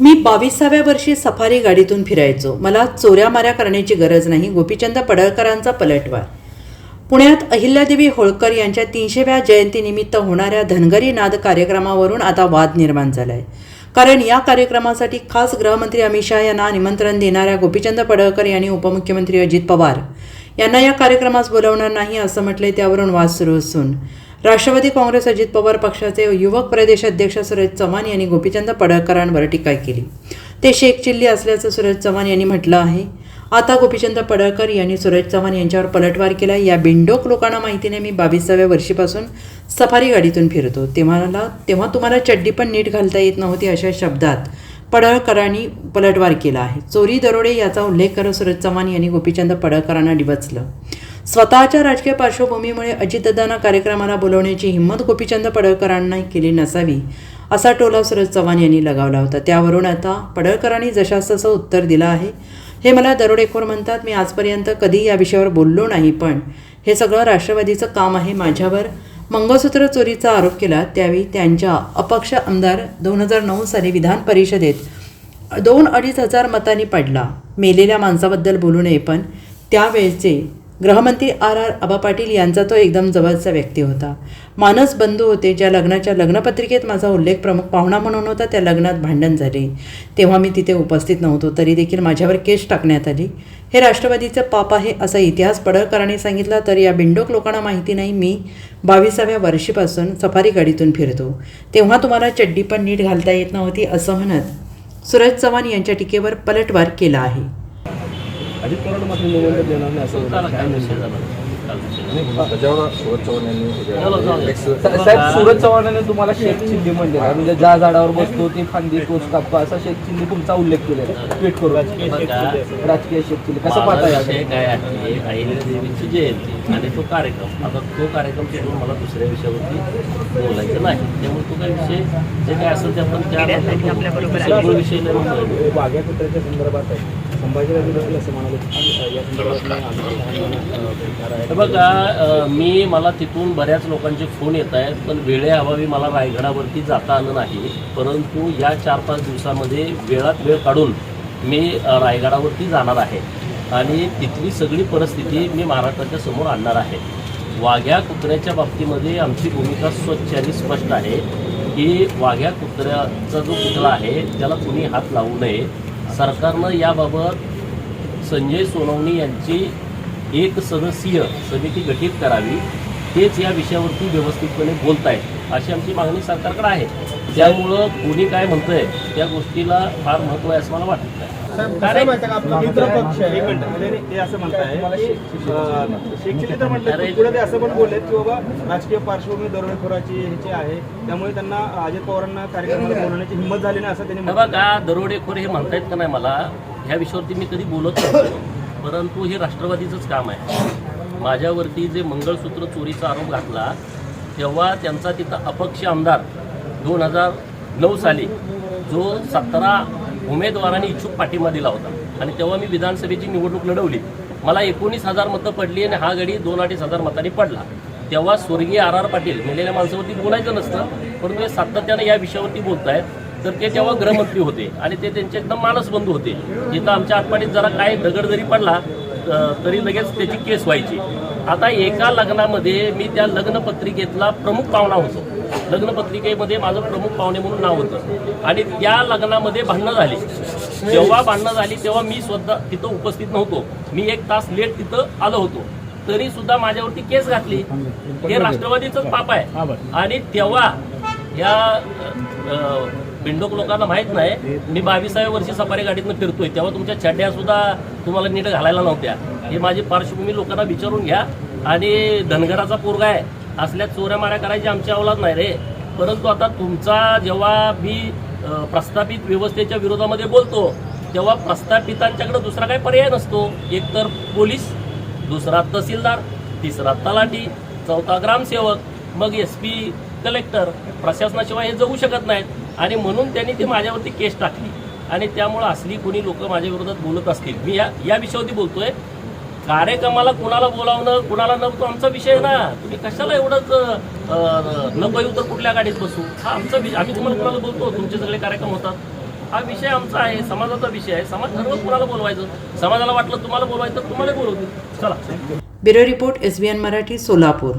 मी बावीसाव्या वर्षी सफारी गाडीतून फिरायचो. मला चोऱ्या माऱ्या करण्याची गरज नाही. गोपीचंद पडळकरांचा पलटवार. पुण्यात अहिल्यादेवी होळकर यांच्या तीनशेव्या जयंतीनिमित्त होणाऱ्या धनगरी नाद कार्यक्रमावरून आता वाद निर्माण झाला आहे कारण या कार्यक्रमासाठी खास गृहमंत्री अमित शहा यांना निमंत्रण देणाऱ्या गोपीचंद पडळकर यांनी उपमुख्यमंत्री अजित पवार यांना या कार्यक्रमास बोलवणार नाही असं म्हटले त्यावरून वाद सुरू असून. राष्ट्रवादी काँग्रेस अजित पवार पक्षाचे युवक प्रदेश अध्यक्ष सुरेश चव्हाण यांनी गोपीचंद पडळकरांवर टीका केली. ते शेख चिल्ली असल्याचं सुरेश चव्हाण यांनी म्हटलं आहे. आता गोपीचंद पडळकर यांनी सुरेश चव्हाण यांच्यावर पलटवार केला. या बिंडोक लोकांना माहिती नाही. मी बावीसाव्या वर्षीपासून सफारी गाडीतून फिरतो. तेव्हा तेव्हा तुम्हाला चड्डी पण नीट घालता येत नव्हती अशा शब्दात पडळकरांनी पलटवार केला आहे. चोरी दरोडे याचा उल्लेख करत सुरेश चव्हाण यांनी गोपीचंद पडळकरांना डिवचलं स्वतःच्या राजकीय पार्श्वभूमीमुळे अजितदादांना कार्यक्रमाला बोलवण्याची हिंमत गोपीचंद पडळकरांना केली नसावी असा टोला सुरज चव्हाण यांनी लगावला होता. त्यावरून आता पडळकरांनी जशास तसं उत्तर दिलं आहे. हे मला दरोडेखोर म्हणतात मी आजपर्यंत कधी या विषयावर बोललो नाही पण हे सगळं राष्ट्रवादीचं काम आहे माझ्यावर. मंगळसूत्र चोरीचा आरोप केला त्यावेळी त्यांच्या अपक्ष आमदार दोन हजार नऊ साली विधान परिषदेत दोन अडीच हजार मतांनी पडला. मेलेल्या माणसाबद्दल बोलू नये पण त्यावेळेचे गृहमंत्री आर आर आबा पाटील यांचा तो एकदम जवळचा व्यक्ती होता. मानस बंधू होते ज्या लग्नाच्या लग्नपत्रिकेत माझा उल्लेख प्रमुख पाहुणा म्हणून होता त्या लग्नात भांडण झाले. तेव्हा मी तिथे उपस्थित नव्हतो तरी देखील माझ्यावर केस टाकण्यात आली. हे राष्ट्रवादीचं पाप आहे असा इतिहास पडळकरांनी सांगितला तर या बिंडोक लोकांना माहिती नाही मी बावीसाव्या वर्षीपासून सफारी गाडीतून फिरतो. तेव्हा तुम्हाला चड्डी पण नीट घालता येत नव्हती असं म्हणत सुरज चव्हाण यांच्या टीकेवर पलटवार केला आहे. अजित पवार मात्र निवडणूक देणार नाही असं त्याच्यावर सुरज चव्हाण. यांनी साहेब तुम्हाला शेख चिल्ली म्हणले म्हणजे ज्या झाडावर बसतो ती फांदी तोच कापतो असा शेख चिल्ली तुमचा उल्लेख केलेला ट्विट करून. बघा, राजकीय शेख चिल्ली कसं पाहता जयंती आणि तो. कार्यक्रम. आता तो कार्यक्रम सोडून मला दुसऱ्या विषयावरती बोलायचं नाही. त्यामुळे तो काय विषय जे काय असेल ते आपण त्या विषय. वाघ्या कुत्र्याच्या संदर्भात आहे. बघा मी मला तिथून बऱ्याच लोकांचे फोन येत आहेत पण वेळेअभावी मला रायगडावरती जाता आलं नाही. परंतु या चार पाच दिवसामध्ये वेळात वेळ काढून मी रायगडावरती जाणार आहे. आणि तिथली सगळी परिस्थिती मी महाराष्ट्राच्या समोर आणणार आहे. वाघ्या कुत्र्याच्या बाबतीमध्ये आमची भूमिका स्वच्छ आणि स्पष्ट आहे की वाघ्या कुत्र्याचा जो पुतळा आहे त्याला कुणी हात लावू नये. सरकारनं याबाबत संजय सोनवणी यांची एक सदस्यीय समिती गठीत करावी तेच या विषयावरती व्यवस्थितपणे बोलत आहेत अशी आमची मागणी सरकारकडे आहे. त्यामुळं कोणी काय म्हणतंय त्या गोष्टीला फार महत्त्व आहे असं मला वाटत का? ते असं की म्हटलं की पुढे ते पण बोललेत की बाबा राजकीय पार्श्वभूमी दरोडेखोराची ह्याची आहे त्यामुळे त्यांना अजित पवारांना कार्यक्रमाला बोलवण्याची हिंमत झाली नाही असं त्यांनी म्हटलं. बघा दरोडेखोर हे म्हणतायत का नाही मला? ह्या विषयावरती मी कधी बोलत नव्हतो परंतु हे राष्ट्रवादीचंच काम आहे. माझ्यावरती जे मंगळसूत्र चोरीचा आरोप घातला तेव्हा त्यांचा तिथं अपक्ष आमदार दोन हजार नऊ साली जो सतरा उमेदवारांनी इच्छुक पाठिंबा दिला होता. आणि तेव्हा मी विधानसभेची निवडणूक लढवली. मला एकोणीस हजार मतं पडली आणि हा गडी दोन अडीच हजार मतांनी पडला. तेव्हा स्वर्गीय आर आर पाटील मेलेल्या माणसावरती बोलायचं नसतं परंतु हे सातत्यानं या विषयावरती बोलतायत. तर ते तेव्हा गृहमंत्री होते आणि ते त्यांचे एकदम मानसबंधू होते. इथं आमच्या आटपाडीत जरा काय दगड जरी पडला तरी लगेच त्याची केस व्हायची. आता एका लग्नामध्ये मी त्या लग्नपत्रिकेतला प्रमुख पाहुणा होतो. लग्नपत्रिकेमध्ये माझं प्रमुख पाहुणे म्हणून नाव होतं. आणि त्या लग्नामध्ये भांडणं झाली. जेव्हा भांडणं झाली तेव्हा मी स्वतः तिथं उपस्थित नव्हतो. मी एक तास लेट तिथं आलो होतो. तरी सुद्धा माझ्यावरती केस घातली. हे राष्ट्रवादीचंच पाप आहे. आणि तेव्हा या अ, बिंडोक लोकांना माहीत नाही. मी बावीसाव्या वर्षी सफारी गाडीतनं फिरतोय. तेव्हा तुमच्या छड्या सुद्धा तुम्हाला नीट घालायला नव्हत्या. हे माझी पार्श्वभूमी लोकांना विचारून घ्या. आणि धनगराचा पोरगा आहे. असल्या चोऱ्या माऱ्या करायची आमची अवलाद नाही रे. परंतु आता तुमचा जेव्हा मी प्रस्थापित व्यवस्थेच्या विरोधामध्ये बोलतो तेव्हा प्रस्थापितांच्याकडे दुसरा काही पर्याय नसतो. एक तर पोलीस दुसरा तहसीलदार तिसरा तलाठी चौथा ग्रामसेवक मग एस पी कलेक्टर प्रशासनाशिवाय हे जगू शकत नाहीत. आणि म्हणून त्यांनी ती माझ्यावरती केस टाकली. आणि त्यामुळं असली कोणी लोक माझ्या विरोधात बोलत असतील. मी या या विषयावरती बोलतोय. कार्यक्रमाला कुणाला बोलावणं कुणाला न तो आमचा विषय ना. तुम्ही कशाला एवढंच नको तर कुठल्या गाडीत बसू? हा आमचा विषय आम्ही तुम्हाला कुणाला बोलतो? तुमचे सगळे कार्यक्रम होतात. हा विषय आमचा आहे समाजाचा विषय आहे. समाज ठरवत कुणाला बोलवायचं. समाजाला वाटलं तुम्हाला बोलवायचं तर तुम्हाला बोलवतील. चला. Bureau report S B N Marathi Solapur.